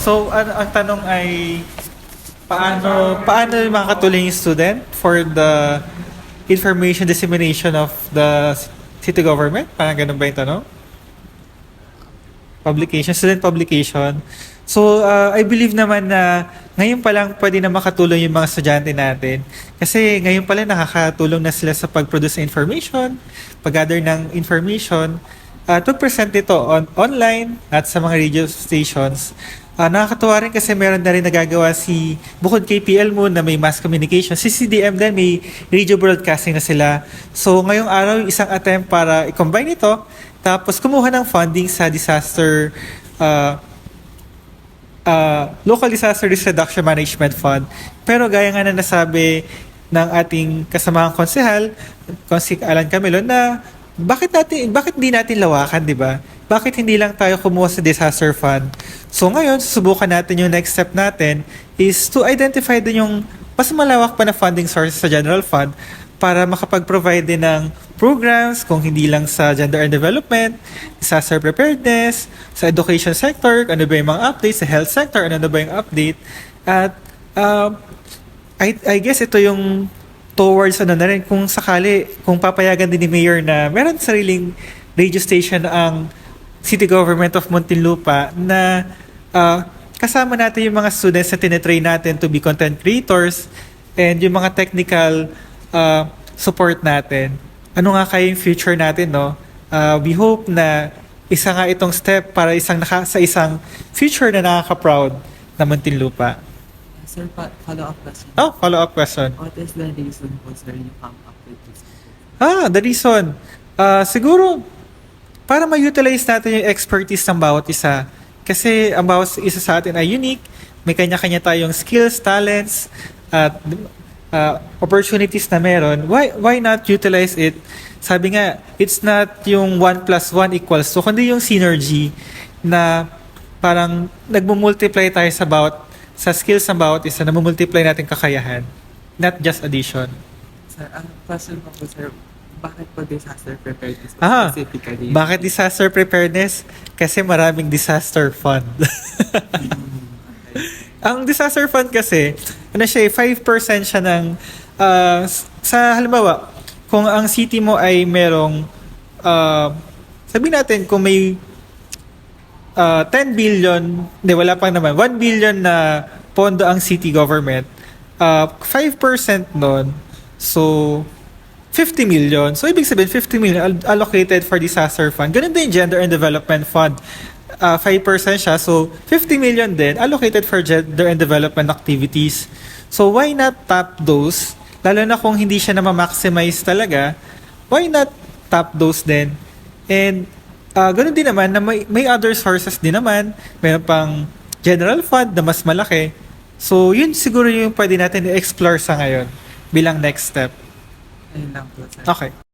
So, ano, ang tanong ay, paano, paano makakatulong yung student for the information dissemination of the city government? Parang ganun ba yung tanong? Publication, student publication. So, uh, I believe naman na ngayon pa lang pwede na makatulong yung mga estudyante natin. Kasi ngayon pa lang nakakatulong na sila sa pag-produce ng information, pag-gather ng information, at pag-present ito on, online at sa mga radio stations. Ah, nakakatuwa rin kasi meron na rin nagagawa si, bukod kay PL Moon na may mass communication, si CDM din may radio broadcasting na sila. So ngayong araw, isang attempt para i-combine ito, tapos kumuha ng funding sa disaster ah, ah, Local Disaster Risk Reduction Management Fund. Pero gaya nga na nasabi ng ating kasamahang konsehal, Konsik Alan Camilo, na bakit natin bakit hindi natin lawakan, 'di ba? Bakit hindi lang tayo kumuha sa disaster fund? So ngayon, susubukan natin yung next step natin is to identify din yung mas malawak pa na funding sources sa general fund para makapag-provide din ng programs kung hindi lang sa gender and development, disaster preparedness, sa education sector, ano ba yung mga updates, sa health sector, ano ba yung update. At um, I, I guess ito yung towards ano na rin, kung sakali, kung papayagan din ni Mayor na meron sariling radio station ang City Government of Muntinlupa na ah, kasama natin yung mga students na tinetrain natin to be content creators and yung mga technical ah, support natin. Ano nga kaya yung future natin, no? Ah, we hope na isa nga itong step para isang naka, sa isang future na nakaka-proud na Muntinlupa. Sir, follow-up question. Oh, follow-up question. What is the reason po, sir, you come up with this? Ah, the reason. Ah, siguro, para ma-utilize natin yung expertise ng bawat isa. Kasi ang bawat isa sa atin ay unique. May kanya-kanya tayong skills, talents, at ah, opportunities na meron. Why, why not utilize it? Sabi nga, it's not yung 1 plus 1 equals 2, kundi yung synergy na parang nagmumultiply tayo sa bawat sa skills ng bawat isa, namumultiply natin kakayahan. Not just addition. Sir, ang question ko po, sir, bakit po disaster preparedness po Ah, specifically? Bakit disaster preparedness? Kasi maraming disaster fund. Ang disaster fund kasi, ano siya, eh, 5% siya ng, ah, s- sa halimbawa, kung ang city mo ay merong, uh, sabihin natin, kung may ah, 10 billion, hindi, wala pang naman, 1 billion na pondo ang city government, ah, 5% nun, so, 50 million. So, ibig sabihin, 50 million al- allocated for disaster fund. Ganun din Gender and Development Fund. Uh, 5% siya. So, 50 million din allocated for gender and development activities. So, why not tap those? Lalo na kung hindi siya na ma-maximize talaga, why not tap those din? And, uh, ganun din naman na may, may other sources din naman. Meron pang general fund na mas malaki. So, yun siguro yung pwede natin i-explore sa ngayon bilang next step. Ayun lang. Okay.